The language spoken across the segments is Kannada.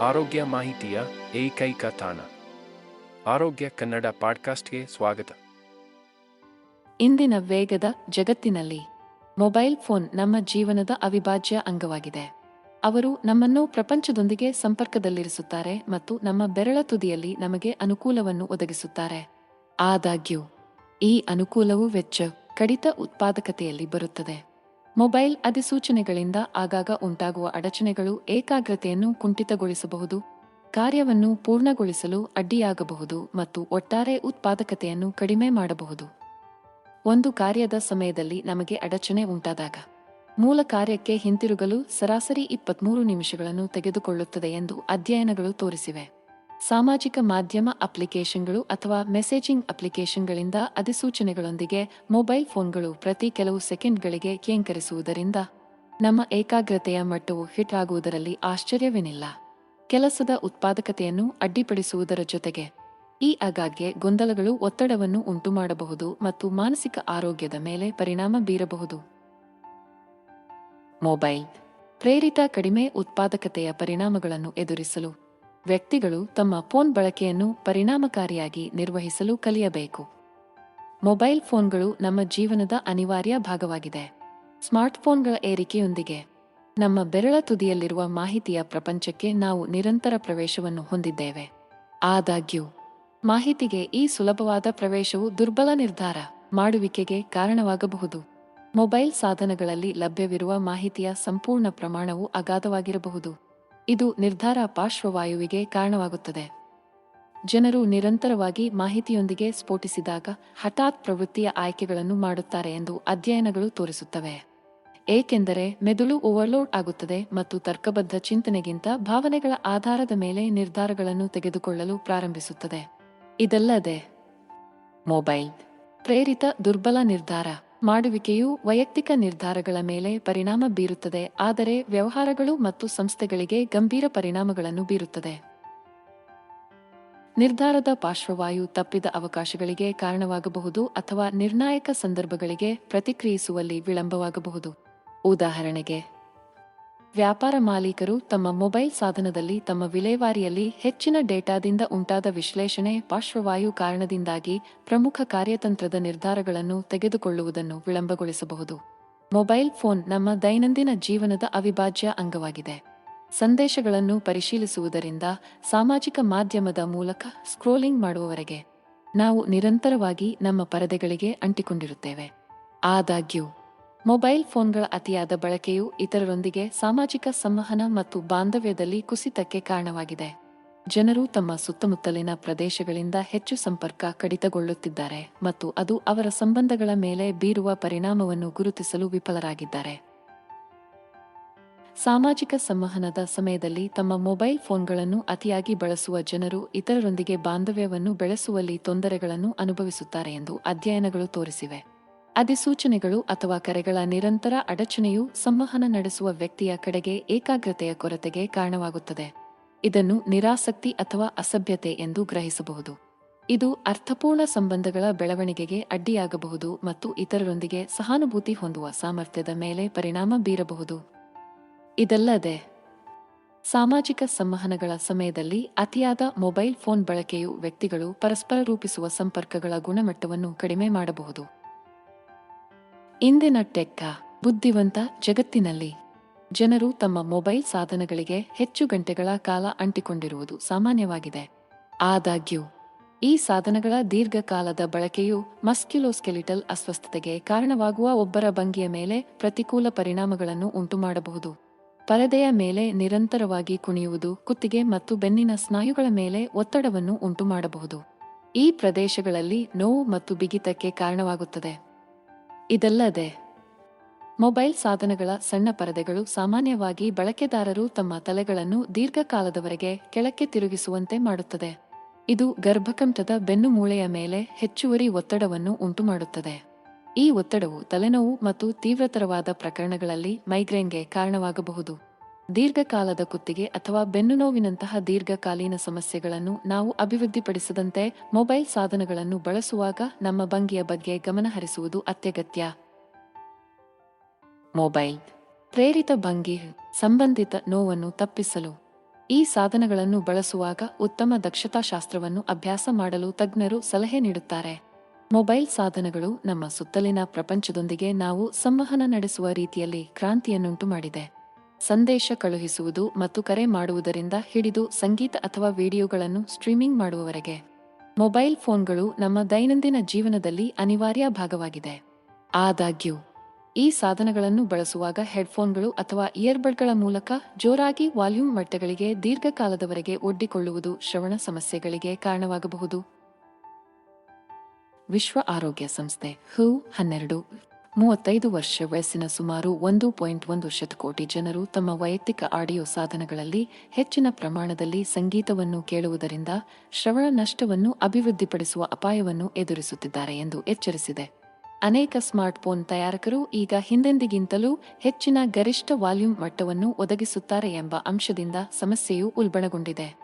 ಆರೋಗ್ಯ ಮಾಹಿತಿಯ ಏಕೈಕ ತಾಣ. ಆರೋಗ್ಯ ಕನ್ನಡ ಪಾಡ್ಕಾಸ್ಟ್ಗೆ ಸ್ವಾಗತ. ಇಂದಿನ ವೇಗದ ಜಗತ್ತಿನಲ್ಲಿ ಮೊಬೈಲ್ ಫೋನ್ ನಮ್ಮ ಜೀವನದ ಅವಿಭಾಜ್ಯ ಅಂಗವಾಗಿದೆ. ಅವರು ನಮ್ಮನ್ನು ಪ್ರಪಂಚದೊಂದಿಗೆ ಸಂಪರ್ಕದಲ್ಲಿರಿಸುತ್ತಾರೆ ಮತ್ತು ನಮ್ಮ ಬೆರಳ ತುದಿಯಲ್ಲಿ ನಮಗೆ ಅನುಕೂಲವನ್ನು ಒದಗಿಸುತ್ತಾರೆ. ಆದಾಗ್ಯೂ, ಈ ಅನುಕೂಲವು ವೆಚ್ಚ, ಕಡಿತ ಉತ್ಪಾದಕತೆಯಲ್ಲಿ ಬರುತ್ತದೆ. ಮೊಬೈಲ್ ಅಧಿಸೂಚನೆಗಳಿಂದ ಆಗಾಗ ಉಂಟಾಗುವ ಅಡಚಣೆಗಳು ಏಕಾಗ್ರತೆಯನ್ನು ಕುಂಠಿತಗೊಳಿಸಬಹುದು, ಕಾರ್ಯವನ್ನು ಪೂರ್ಣಗೊಳಿಸಲು ಅಡ್ಡಿಯಾಗಬಹುದು ಮತ್ತು ಒಟ್ಟಾರೆ ಉತ್ಪಾದಕತೆಯನ್ನು ಕಡಿಮೆ ಮಾಡಬಹುದು. ಒಂದು ಕಾರ್ಯದ ಸಮಯದಲ್ಲಿ ನಮಗೆ ಅಡಚಣೆ ಉಂಟಾದಾಗ ಮೂಲ ಕಾರ್ಯಕ್ಕೆ ಹಿಂತಿರುಗಲು ಸರಾಸರಿ ಇಪ್ಪತ್ಮೂರು ನಿಮಿಷಗಳನ್ನು ತೆಗೆದುಕೊಳ್ಳುತ್ತದೆ ಎಂದು ಅಧ್ಯಯನಗಳು ತೋರಿಸಿವೆ. ಸಾಮಾಜಿಕ ಮಾಧ್ಯಮ ಅಪ್ಲಿಕೇಶನ್ಗಳು ಅಥವಾ ಮೆಸೇಜಿಂಗ್ ಅಪ್ಲಿಕೇಶನ್ಗಳಿಂದ ಅಧಿಸೂಚನೆಗಳೊಂದಿಗೆ ಮೊಬೈಲ್ ಫೋನ್ಗಳು ಪ್ರತಿ ಕೆಲವು ಸೆಕೆಂಡ್ಗಳಿಗೆ ಕೇಂಕರಿಸುವುದರಿಂದ ನಮ್ಮ ಏಕಾಗ್ರತೆಯ ಮಟ್ಟವು ಹಿಟ್ ಆಗುವುದರಲ್ಲಿ ಆಶ್ಚರ್ಯವೇನಿಲ್ಲ. ಕೆಲಸದ ಉತ್ಪಾದಕತೆಯನ್ನು ಅಡ್ಡಿಪಡಿಸುವುದರ ಜೊತೆಗೆ ಈ ಆಗಾಗ್ಗೆ ಗೊಂದಲಗಳು ಒತ್ತಡವನ್ನು ಉಂಟುಮಾಡಬಹುದು ಮತ್ತು ಮಾನಸಿಕ ಆರೋಗ್ಯದ ಮೇಲೆ ಪರಿಣಾಮ ಬೀರಬಹುದು. ಮೊಬೈಲ್, ಪ್ರೇರಿತ ಕಡಿಮೆ ಉತ್ಪಾದಕತೆಯ ಪರಿಣಾಮಗಳನ್ನು ಎದುರಿಸಲು ವ್ಯಕ್ತಿಗಳು ತಮ್ಮ ಫೋನ್ ಬಳಕೆಯನ್ನು ಪರಿಣಾಮಕಾರಿಯಾಗಿ ನಿರ್ವಹಿಸಲು ಕಲಿಯಬೇಕು. ಮೊಬೈಲ್ ಫೋನ್ಗಳು ನಮ್ಮ ಜೀವನದ ಅನಿವಾರ್ಯ ಭಾಗವಾಗಿದೆ. ಸ್ಮಾರ್ಟ್ಫೋನ್ಗಳ ಏರಿಕೆಯೊಂದಿಗೆ ನಮ್ಮ ಬೆರಳ ತುದಿಯಲ್ಲಿರುವ ಮಾಹಿತಿಯ ಪ್ರಪಂಚಕ್ಕೆ ನಾವು ನಿರಂತರ ಪ್ರವೇಶವನ್ನು ಹೊಂದಿದ್ದೇವೆ. ಆದಾಗ್ಯೂ, ಮಾಹಿತಿಗೆ ಈ ಸುಲಭವಾದ ಪ್ರವೇಶವು ದುರ್ಬಲ ನಿರ್ಧಾರ ಮಾಡುವಿಕೆಗೆ ಕಾರಣವಾಗಬಹುದು. ಮೊಬೈಲ್ ಸಾಧನಗಳಲ್ಲಿ ಲಭ್ಯವಿರುವ ಮಾಹಿತಿಯ ಸಂಪೂರ್ಣ ಪ್ರಮಾಣವು ಅಗಾಧವಾಗಿರಬಹುದು. ಇದು ನಿರ್ಧಾರ ಪಾರ್ಶ್ವವಾಯುವಿಗೆ ಕಾರಣವಾಗುತ್ತದೆ. ಜನರು ನಿರಂತರವಾಗಿ ಮಾಹಿತಿಯೊಂದಿಗೆ ಸ್ಫೋಟಿಸಿದಾಗ ಹಠಾತ್ ಪ್ರವೃತ್ತಿಯ ಆಯ್ಕೆಗಳನ್ನು ಮಾಡುತ್ತಾರೆ ಎಂದು ಅಧ್ಯಯನಗಳು ತೋರಿಸುತ್ತವೆ. ಏಕೆಂದರೆ ಮೆದುಳು ಓವರ್ಲೋಡ್ ಆಗುತ್ತದೆ ಮತ್ತು ತರ್ಕಬದ್ಧ ಚಿಂತನೆಗಿಂತ ಭಾವನೆಗಳ ಆಧಾರದ ಮೇಲೆ ನಿರ್ಧಾರಗಳನ್ನು ತೆಗೆದುಕೊಳ್ಳಲು ಪ್ರಾರಂಭಿಸುತ್ತದೆ. ಇದಲ್ಲದೆ, ಮೊಬೈಲ್, ಪ್ರೇರಿತ ದುರ್ಬಲ ನಿರ್ಧಾರ. ಮಾಡುವಿಕೆಯು ವೈಯಕ್ತಿಕ ನಿರ್ಧಾರಗಳ ಮೇಲೆ ಪರಿಣಾಮ ಬೀರುತ್ತದೆ, ಆದರೆ ವ್ಯವಹಾರಗಳು ಮತ್ತು ಸಂಸ್ಥೆಗಳಿಗೆ ಗಂಭೀರ ಪರಿಣಾಮಗಳನ್ನು ಬೀರುತ್ತದೆ. ನಿರ್ಧಾರದ ಪಾರ್ಶ್ವವಾಯು ತಪ್ಪಿದ ಅವಕಾಶಗಳಿಗೆ ಕಾರಣವಾಗಬಹುದು ಅಥವಾ ನಿರ್ಣಾಯಕ ಸಂದರ್ಭಗಳಿಗೆ ಪ್ರತಿಕ್ರಿಯಿಸುವಲ್ಲಿ ವಿಳಂಬವಾಗಬಹುದು. ಉದಾಹರಣೆಗೆ ವ್ಯಾಪಾರ ಮಾಲೀಕರು ತಮ್ಮ ಮೊಬೈಲ್ ಸಾಧನದಲ್ಲಿ ತಮ್ಮ ವಿಲೇವಾರಿಯಲ್ಲಿ ಹೆಚ್ಚಿನ ಡೇಟಾದಿಂದ ಉಂಟಾದ ವಿಶ್ಲೇಷಣೆ ಪಾರ್ಶ್ವವಾಯು ಕಾರಣದಿಂದಾಗಿ ಪ್ರಮುಖ ಕಾರ್ಯತಂತ್ರದ ನಿರ್ಧಾರಗಳನ್ನು ತೆಗೆದುಕೊಳ್ಳುವುದನ್ನು ವಿಳಂಬಗೊಳಿಸಬಹುದು. ಮೊಬೈಲ್ ಫೋನ್ ನಮ್ಮ ದೈನಂದಿನ ಜೀವನದ ಅವಿಭಾಜ್ಯ ಅಂಗವಾಗಿದೆ. ಸಂದೇಶಗಳನ್ನು ಪರಿಶೀಲಿಸುವುದರಿಂದ ಸಾಮಾಜಿಕ ಮಾಧ್ಯಮದ ಮೂಲಕ ಸ್ಕ್ರೋಲಿಂಗ್ ಮಾಡುವವರೆಗೆ ನಾವು ನಿರಂತರವಾಗಿ ನಮ್ಮ ಪರದೆಗಳಿಗೆ ಅಂಟಿಕೊಂಡಿರುತ್ತೇವೆ. ಆದಾಗ್ಯೂ ಮೊಬೈಲ್ ಫೋನ್ಗಳ ಅತಿಯಾದ ಬಳಕೆಯು ಇತರರೊಂದಿಗೆ ಸಾಮಾಜಿಕ ಸಂವಹನ ಮತ್ತು ಬಾಂಧವ್ಯದಲ್ಲಿ ಕುಸಿತಕ್ಕೆ ಕಾರಣವಾಗಿದೆ. ಜನರು ತಮ್ಮ ಸುತ್ತಮುತ್ತಲಿನ ಪ್ರದೇಶಗಳಿಂದ ಹೆಚ್ಚು ಸಂಪರ್ಕ ಕಡಿತಗೊಳ್ಳುತ್ತಿದ್ದಾರೆ ಮತ್ತು ಅದು ಅವರ ಸಂಬಂಧಗಳ ಮೇಲೆ ಬೀರುವ ಪರಿಣಾಮವನ್ನು ಗುರುತಿಸಲು ವಿಫಲರಾಗಿದ್ದಾರೆ. ಸಾಮಾಜಿಕ ಸಂವಹನದ ಸಮಯದಲ್ಲಿ ತಮ್ಮ ಮೊಬೈಲ್ ಫೋನ್ಗಳನ್ನು ಅತಿಯಾಗಿ ಬಳಸುವ ಜನರು ಇತರರೊಂದಿಗೆ ಬಾಂಧವ್ಯವನ್ನು ಬೆಳೆಸುವಲ್ಲಿ ತೊಂದರೆಗಳನ್ನು ಅನುಭವಿಸುತ್ತಾರೆ ಎಂದು ಅಧ್ಯಯನಗಳು ತೋರಿಸಿವೆ. ಅಧಿಸೂಚನೆಗಳು ಅಥವಾ ಕರೆಗಳ ನಿರಂತರ ಅಡಚಣೆಯು ಸಂವಹನ ನಡೆಸುವ ವ್ಯಕ್ತಿಯ ಕಡೆಗೆ ಏಕಾಗ್ರತೆಯ ಕೊರತೆಗೆ ಕಾರಣವಾಗುತ್ತದೆ. ಇದನ್ನು ನಿರಾಸಕ್ತಿ ಅಥವಾ ಅಸಭ್ಯತೆ ಎಂದು ಗ್ರಹಿಸಬಹುದು. ಇದು ಅರ್ಥಪೂರ್ಣ ಸಂಬಂಧಗಳ ಬೆಳವಣಿಗೆಗೆ ಅಡ್ಡಿಯಾಗಬಹುದು ಮತ್ತು ಇತರರೊಂದಿಗೆ ಸಹಾನುಭೂತಿ ಹೊಂದುವ ಸಾಮರ್ಥ್ಯದ ಮೇಲೆ ಪರಿಣಾಮ ಬೀರಬಹುದು. ಇದಲ್ಲದೆ, ಸಾಮಾಜಿಕ ಸಂವಹನಗಳ ಸಮಯದಲ್ಲಿ ಅತಿಯಾದ ಮೊಬೈಲ್ ಫೋನ್ ಬಳಕೆಯು ವ್ಯಕ್ತಿಗಳು ಪರಸ್ಪರ ರೂಪಿಸುವ ಸಂಪರ್ಕಗಳ ಗುಣಮಟ್ಟವನ್ನು ಕಡಿಮೆ ಮಾಡಬಹುದು. ಇಂದಿನ ಟೆಕ್ಕ ಬುದ್ಧಿವಂತ ಜಗತ್ತಿನಲ್ಲಿ. ಜನರು ತಮ್ಮ ಮೊಬೈಲ್ ಸಾಧನಗಳಿಗೆ ಹೆಚ್ಚು ಗಂಟೆಗಳ ಕಾಲ ಅಂಟಿಕೊಂಡಿರುವುದು ಸಾಮಾನ್ಯವಾಗಿದೆ. ಆದಾಗ್ಯೂ, ಈ ಸಾಧನಗಳ ದೀರ್ಘಕಾಲದ ಬಳಕೆಯು ಮಸ್ಕ್ಯುಲೋಸ್ಕೆಲಿಟಲ್ ಅಸ್ವಸ್ಥತೆಗೆ ಕಾರಣವಾಗುವ ಒಬ್ಬರ ಭಂಗಿಯ ಮೇಲೆ ಪ್ರತಿಕೂಲ ಪರಿಣಾಮಗಳನ್ನು ಉಂಟುಮಾಡಬಹುದು. ಪರದೆಯ ಮೇಲೆ ನಿರಂತರವಾಗಿ ಕುಣಿಯುವುದು, ಕುತ್ತಿಗೆ ಮತ್ತು ಬೆನ್ನಿನ ಸ್ನಾಯುಗಳ ಮೇಲೆ ಒತ್ತಡವನ್ನು ಉಂಟುಮಾಡಬಹುದು. ಈ ಪ್ರದೇಶಗಳಲ್ಲಿ ನೋವು ಮತ್ತು ಬಿಗಿತಕ್ಕೆ ಕಾರಣವಾಗುತ್ತದೆ. ಇದಲ್ಲದೆ, ಮೊಬೈಲ್ ಸಾಧನಗಳ ಸಣ್ಣ ಪರದೆಗಳು ಸಾಮಾನ್ಯವಾಗಿ ಬಳಕೆದಾರರು ತಮ್ಮ ತಲೆಗಳನ್ನು ದೀರ್ಘಕಾಲದವರೆಗೆ ಕೆಳಕ್ಕೆ ತಿರುಗಿಸುವಂತೆ ಮಾಡುತ್ತದೆ. ಇದು ಗರ್ಭಕಂಠದ ಬೆನ್ನು ಮೂಳೆಯ ಮೇಲೆ ಹೆಚ್ಚುವರಿ ಒತ್ತಡವನ್ನು ಉಂಟುಮಾಡುತ್ತದೆ. ಈ ಒತ್ತಡವು ತಲೆನೋವು ಮತ್ತು ತೀವ್ರತರವಾದ ಪ್ರಕರಣಗಳಲ್ಲಿ ಮೈಗ್ರೇನ್ಗೆ ಕಾರಣವಾಗಬಹುದು. ದೀರ್ಘಕಾಲದ ಕುತ್ತಿಗೆ ಅಥವಾ ಬೆನ್ನು ನೋವಿನಂತಹ ದೀರ್ಘಕಾಲೀನ ಸಮಸ್ಯೆಗಳನ್ನು ನಾವು ಅಭಿವೃದ್ಧಿಪಡಿಸದಂತೆ ಮೊಬೈಲ್ ಸಾಧನಗಳನ್ನು ಬಳಸುವಾಗ ನಮ್ಮ ಭಂಗಿಯ ಬಗ್ಗೆ ಗಮನಹರಿಸುವುದು ಅತ್ಯಗತ್ಯ. ಮೊಬೈಲ್ ಪ್ರೇರಿತ ಭಂಗಿ ಸಂಬಂಧಿತ ನೋವನ್ನು ತಪ್ಪಿಸಲು. ಈ ಸಾಧನಗಳನ್ನು ಬಳಸುವಾಗ ಉತ್ತಮ ದಕ್ಷತಾಶಾಸ್ತ್ರವನ್ನು ಅಭ್ಯಾಸ ಮಾಡಲು ತಜ್ಞರು ಸಲಹೆ ನೀಡುತ್ತಾರೆ. ಮೊಬೈಲ್ ಸಾಧನಗಳು ನಮ್ಮ ಸುತ್ತಲಿನ ಪ್ರಪಂಚದೊಂದಿಗೆ ನಾವು ಸಂವಹನ ನಡೆಸುವ ರೀತಿಯಲ್ಲಿ ಕ್ರಾಂತಿಯನ್ನುಂಟು ಮಾಡಿದೆ ಸಂದೇಶ ಕಳುಹಿಸುವುದು ಮತ್ತು ಕರೆ ಮಾಡುವುದರಿಂದ ಹಿಡಿದು ಸಂಗೀತ ಅಥವಾ ವಿಡಿಯೋಗಳನ್ನು ಸ್ಟ್ರೀಮಿಂಗ್ ಮಾಡುವವರೆಗೆ. ಮೊಬೈಲ್ ಫೋನ್ಗಳು ನಮ್ಮ ದೈನಂದಿನ ಜೀವನದಲ್ಲಿ ಅನಿವಾರ್ಯ ಭಾಗವಾಗಿದೆ. ಆದಾಗ್ಯೂ, ಈ ಸಾಧನಗಳನ್ನು ಬಳಸುವಾಗ ಹೆಡ್ಫೋನ್ಗಳು ಅಥವಾ ಇಯರ್ಬಡ್ಗಳ ಮೂಲಕ ಜೋರಾಗಿ ವಾಲ್ಯೂಮ್ ಮಟ್ಟಗಳಿಗೆ ದೀರ್ಘಕಾಲದವರೆಗೆ ಒಡ್ಡಿಕೊಳ್ಳುವುದು ಶ್ರವಣ ಸಮಸ್ಯೆಗಳಿಗೆ ಕಾರಣವಾಗಬಹುದು. ವಿಶ್ವ ಆರೋಗ್ಯ ಸಂಸ್ಥೆ ಹೂ ಹನ್ನೆರಡು ಮೂವತ್ತೈದು ವರ್ಷ ವಯಸ್ಸಿನ ಸುಮಾರು ಒಂದು ಪಾಯಿಂಟ್ ಒಂದು ಶತಕೋಟಿ ಜನರು ತಮ್ಮ ವೈಯಕ್ತಿಕ ಆಡಿಯೋ ಸಾಧನಗಳಲ್ಲಿ ಹೆಚ್ಚಿನ ಪ್ರಮಾಣದಲ್ಲಿ ಸಂಗೀತವನ್ನು ಕೇಳುವುದರಿಂದ ಶ್ರವಣ ನಷ್ಟವನ್ನು ಅಭಿವೃದ್ಧಿಪಡಿಸುವ ಅಪಾಯವನ್ನು ಎದುರಿಸುತ್ತಿದ್ದಾರೆ ಎಂದು ಎಚ್ಚರಿಸಿದೆ. ಅನೇಕ ಸ್ಮಾರ್ಟ್ಫೋನ್ ತಯಾರಕರು ಈಗ ಹಿಂದೆಂದಿಗಿಂತಲೂ ಹೆಚ್ಚಿನ ಗರಿಷ್ಠ ವಾಲ್ಯೂಮ್ ಮಟ್ಟವನ್ನು ಒದಗಿಸುತ್ತಾರೆ ಎಂಬ ಅಂಶದಿಂದ ಸಮಸ್ಯೆಯು ಉಲ್ಬಣಗೊಂಡಿದೆ.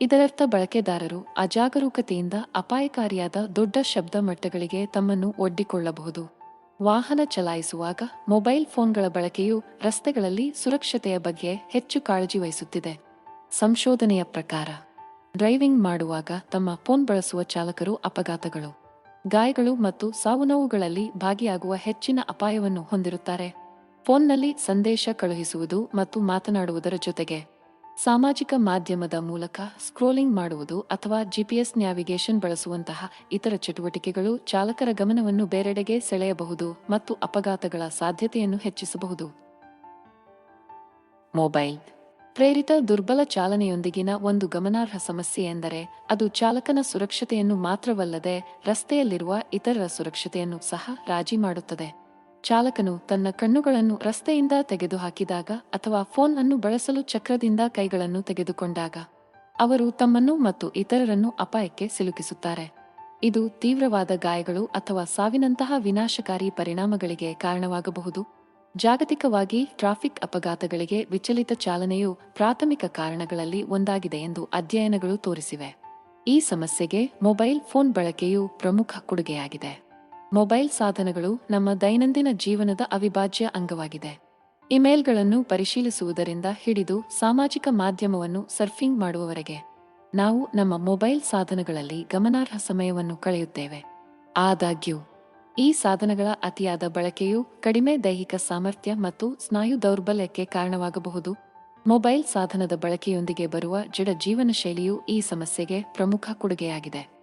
ಇದರರ್ಥ ಬಳಕೆದಾರರು ಅಜಾಗರೂಕತೆಯಿಂದ ಅಪಾಯಕಾರಿಯಾದ ದೊಡ್ಡ ಶಬ್ದ ಮಟ್ಟಗಳಿಗೆ ತಮ್ಮನ್ನು ಒಡ್ಡಿಕೊಳ್ಳಬಹುದು. ವಾಹನ ಚಲಾಯಿಸುವಾಗ ಮೊಬೈಲ್ ಫೋನ್ಗಳ ಬಳಕೆಯು ರಸ್ತೆಗಳಲ್ಲಿ ಸುರಕ್ಷತೆಯ ಬಗ್ಗೆ ಹೆಚ್ಚು ಕಾಳಜಿ ವಹಿಸುತ್ತಿದೆ. ಸಂಶೋಧನೆಯ ಪ್ರಕಾರ, ಡ್ರೈವಿಂಗ್ ಮಾಡುವಾಗ ತಮ್ಮ ಫೋನ್ ಬಳಸುವ ಚಾಲಕರು ಅಪಘಾತಗಳು. ಗಾಯಗಳು ಮತ್ತು ಸಾವುನೋವುಗಳಲ್ಲಿ ಭಾಗಿಯಾಗುವ ಹೆಚ್ಚಿನ ಅಪಾಯವನ್ನು ಹೊಂದಿರುತ್ತಾರೆ. ಫೋನ್ನಲ್ಲಿ ಸಂದೇಶ ಕಳುಹಿಸುವುದು ಮತ್ತು ಮಾತನಾಡುವುದರ ಜೊತೆಗೆ ಸಾಮಾಜಿಕ ಮಾಧ್ಯಮದ ಮೂಲಕ ಸ್ಕ್ರೋಲಿಂಗ್ ಮಾಡುವುದು ಅಥವಾ ಜಿಪಿಎಸ್ ನ್ಯಾವಿಗೇಷನ್ ಬಳಸುವಂತಹ ಇತರ ಚಟುವಟಿಕೆಗಳು ಚಾಲಕರ ಗಮನವನ್ನು ಬೇರೆಡೆಗೆ ಸೆಳೆಯಬಹುದು ಮತ್ತು ಅಪಘಾತಗಳ ಸಾಧ್ಯತೆಯನ್ನು ಹೆಚ್ಚಿಸಬಹುದು. ಮೊಬೈಲ್. ಪ್ರೇರಿತ ದುರ್ಬಲ ಚಾಲನೆಯೊಂದಿಗಿನ ಒಂದು ಗಮನಾರ್ಹ ಸಮಸ್ಯೆ ಎಂದರೆ ಅದು ಚಾಲಕನ ಸುರಕ್ಷತೆಯನ್ನು ಮಾತ್ರವಲ್ಲದೆ ರಸ್ತೆಯಲ್ಲಿರುವ ಇತರರ ಸುರಕ್ಷತೆಯನ್ನು ಸಹ ರಾಜಿ ಮಾಡುತ್ತದೆ. ಚಾಲಕನು ತನ್ನ ಕಣ್ಣುಗಳನ್ನು ರಸ್ತೆಯಿಂದ ತೆಗೆದುಹಾಕಿದಾಗ ಅಥವಾ ಫೋನ್ ಅನ್ನು ಬಳಸಲು ಚಕ್ರದಿಂದ ಕೈಗಳನ್ನು ತೆಗೆದುಕೊಂಡಾಗ ಅವರು ತಮ್ಮನ್ನು ಮತ್ತು ಇತರರನ್ನು ಅಪಾಯಕ್ಕೆ ಸಿಲುಕಿಸುತ್ತಾರೆ. ಇದು ತೀವ್ರವಾದ ಗಾಯಗಳು ಅಥವಾ ಸಾವಿನಂತಹ ವಿನಾಶಕಾರಿ ಪರಿಣಾಮಗಳಿಗೆ ಕಾರಣವಾಗಬಹುದು. ಜಾಗತಿಕವಾಗಿ ಟ್ರಾಫಿಕ್ ಅಪಘಾತಗಳಿಗೆ ವಿಚಲಿತ ಚಾಲನೆಯು ಪ್ರಾಥಮಿಕ ಕಾರಣಗಳಲ್ಲಿ ಒಂದಾಗಿದೆ ಎಂದು ಅಧ್ಯಯನಗಳು ತೋರಿಸಿವೆ. ಈ ಸಮಸ್ಯೆಗೆ ಮೊಬೈಲ್ ಫೋನ್ ಬಳಕೆಯು ಪ್ರಮುಖ ಕೊಡುಗೆಯಾಗಿದೆ. ಮೊಬೈಲ್ ಸಾಧನಗಳು ನಮ್ಮ ದೈನಂದಿನ ಜೀವನದ ಅವಿಭಾಜ್ಯ ಅಂಗವಾಗಿದೆ. ಇಮೇಲ್ಗಳನ್ನು ಪರಿಶೀಲಿಸುವುದರಿಂದ ಹಿಡಿದು ಸಾಮಾಜಿಕ ಮಾಧ್ಯಮವನ್ನು ಸರ್ಫಿಂಗ್ ಮಾಡುವವರೆಗೆ ನಾವು ನಮ್ಮ ಮೊಬೈಲ್ ಸಾಧನಗಳಲ್ಲಿ ಗಮನಾರ್ಹ ಸಮಯವನ್ನು ಕಳೆಯುತ್ತೇವೆ. ಆದಾಗ್ಯೂ, ಈ ಸಾಧನಗಳ ಅತಿಯಾದ ಬಳಕೆಯು ಕಡಿಮೆ ದೈಹಿಕ ಸಾಮರ್ಥ್ಯ ಮತ್ತು ಸ್ನಾಯು ದೌರ್ಬಲ್ಯಕ್ಕೆ ಕಾರಣವಾಗಬಹುದು. ಮೊಬೈಲ್ ಸಾಧನದ ಬಳಕೆಯೊಂದಿಗೆ ಬರುವ ಜಡ ಜೀವನ ಶೈಲಿಯು ಈ ಸಮಸ್ಯೆಗೆ ಪ್ರಮುಖ ಕೊಡುಗೆಯಾಗಿದೆ.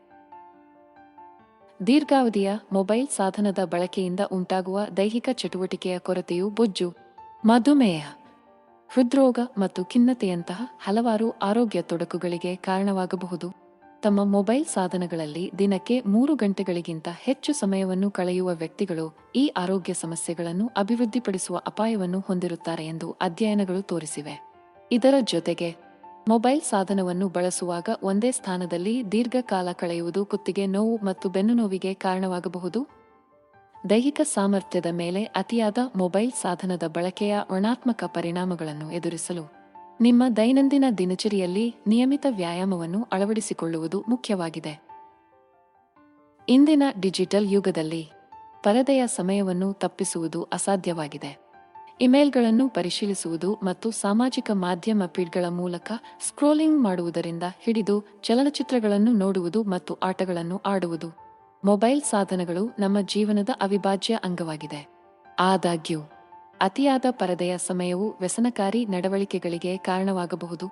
ದೀರ್ಘಾವಧಿಯ ಮೊಬೈಲ್ ಸಾಧನದ ಬಳಕೆಯಿಂದ ಉಂಟಾಗುವ ದೈಹಿಕ ಚಟುವಟಿಕೆಯ ಕೊರತೆಯು ಬೊಜ್ಜು, ಮಧುಮೇಹ, ಹೃದ್ರೋಗ ಮತ್ತು ಖಿನ್ನತೆಯಂತಹ ಹಲವಾರು ಆರೋಗ್ಯ ತೊಡಕುಗಳಿಗೆ ಕಾರಣವಾಗಬಹುದು. ತಮ್ಮ ಮೊಬೈಲ್ ಸಾಧನಗಳಲ್ಲಿ ದಿನಕ್ಕೆ ಮೂರು ಗಂಟೆಗಳಿಗಿಂತ ಹೆಚ್ಚು ಸಮಯವನ್ನು ಕಳೆಯುವ ವ್ಯಕ್ತಿಗಳು ಈ ಆರೋಗ್ಯ ಸಮಸ್ಯೆಗಳನ್ನು ಅಭಿವೃದ್ಧಿಪಡಿಸುವ ಅಪಾಯವನ್ನು ಹೊಂದಿರುತ್ತಾರೆ ಎಂದು ಅಧ್ಯಯನಗಳು ತೋರಿಸಿವೆ. ಇದರ ಜೊತೆಗೆ ಮೊಬೈಲ್ ಸಾಧನವನ್ನು ಬಳಸುವಾಗ ಒಂದೇ ಸ್ಥಾನದಲ್ಲಿ ದೀರ್ಘಕಾಲ ಕಳೆಯುವುದು ಕುತ್ತಿಗೆ ನೋವು ಮತ್ತು ಬೆನ್ನು ನೋವಿಗೆ ಕಾರಣವಾಗಬಹುದು. ದೈಹಿಕ ಸಾಮರ್ಥ್ಯದ ಮೇಲೆ ಅತಿಯಾದ ಮೊಬೈಲ್ ಸಾಧನದ ಬಳಕೆಯ ಋಣಾತ್ಮಕ ಪರಿಣಾಮಗಳನ್ನು ಎದುರಿಸಲು ನಿಮ್ಮ ದೈನಂದಿನ ದಿನಚರಿಯಲ್ಲಿ ನಿಯಮಿತ ವ್ಯಾಯಾಮವನ್ನು ಅಳವಡಿಸಿಕೊಳ್ಳುವುದು ಮುಖ್ಯವಾಗಿದೆ. ಇಂದಿನ ಡಿಜಿಟಲ್ ಯುಗದಲ್ಲಿ ಪರದೆಯ ಸಮಯವನ್ನು ತಪ್ಪಿಸುವುದು ಅಸಾಧ್ಯವಾಗಿದೆ. ಇಮೇಲ್ಗಳನ್ನು ಪರಿಶೀಲಿಸುವುದು ಮತ್ತು ಸಾಮಾಜಿಕ ಮಾಧ್ಯಮ ಫೀಡ್ಗಳ ಮೂಲಕ ಸ್ಕ್ರೋಲಿಂಗ್ ಮಾಡುವುದರಿಂದ ಹಿಡಿದು ಚಲನಚಿತ್ರಗಳನ್ನು ನೋಡುವುದು ಮತ್ತು ಆಟಗಳನ್ನು ಆಡುವುದು. ಮೊಬೈಲ್ ಸಾಧನಗಳು ನಮ್ಮ ಜೀವನದ ಅವಿಭಾಜ್ಯ ಅಂಗವಾಗಿದೆ. ಆದಾಗ್ಯೂ, ಅತಿಯಾದ ಪರದೆಯ ಸಮಯವು ವ್ಯಸನಕಾರಿ ನಡವಳಿಕೆಗಳಿಗೆ ಕಾರಣವಾಗಬಹುದು.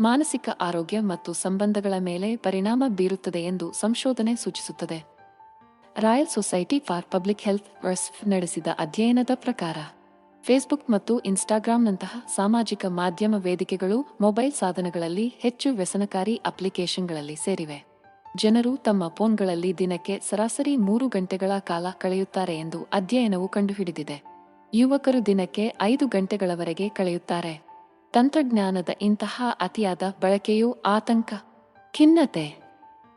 ಮಾನಸಿಕ ಆರೋಗ್ಯ ಮತ್ತು ಸಂಬಂಧಗಳ ಮೇಲೆ ಪರಿಣಾಮ ಬೀರುತ್ತದೆ ಎಂದು ಸಂಶೋಧನೆ ಸೂಚಿಸುತ್ತದೆ. Royal society for public health ನಡೆಸಿದ ಅಧ್ಯಯನದ ಪ್ರಕಾರ ಫೇಸ್ಬುಕ್ ಮತ್ತು ಇನ್ಸ್ಟಾಗ್ರಾಂನಂತಹ ಸಾಮಾಜಿಕ ಮಾಧ್ಯಮ ವೇದಿಕೆಗಳು ಮೊಬೈಲ್ ಸಾಧನಗಳಲ್ಲಿ ಹೆಚ್ಚು ವ್ಯಸನಕಾರಿ ಅಪ್ಲಿಕೇಶನ್ಗಳಲ್ಲಿ ಸೇರಿವೆ. ಜನರು ತಮ್ಮ ಫೋನ್ಗಳಲ್ಲಿ ದಿನಕ್ಕೆ ಸರಾಸರಿ ಮೂರು ಗಂಟೆಗಳ ಕಾಲ ಕಳೆಯುತ್ತಾರೆ ಎಂದು ಅಧ್ಯಯನವು ಕಂಡುಹಿಡಿದಿದೆ. ಯುವಕರು ದಿನಕ್ಕೆ ಐದು ಗಂಟೆಗಳವರೆಗೆ ಕಳೆಯುತ್ತಾರೆ. ತಂತ್ರಜ್ಞಾನದ ಇಂತಹ ಅತಿಯಾದ ಬಳಕೆಯು ಆತಂಕ, ಖಿನ್ನತೆ,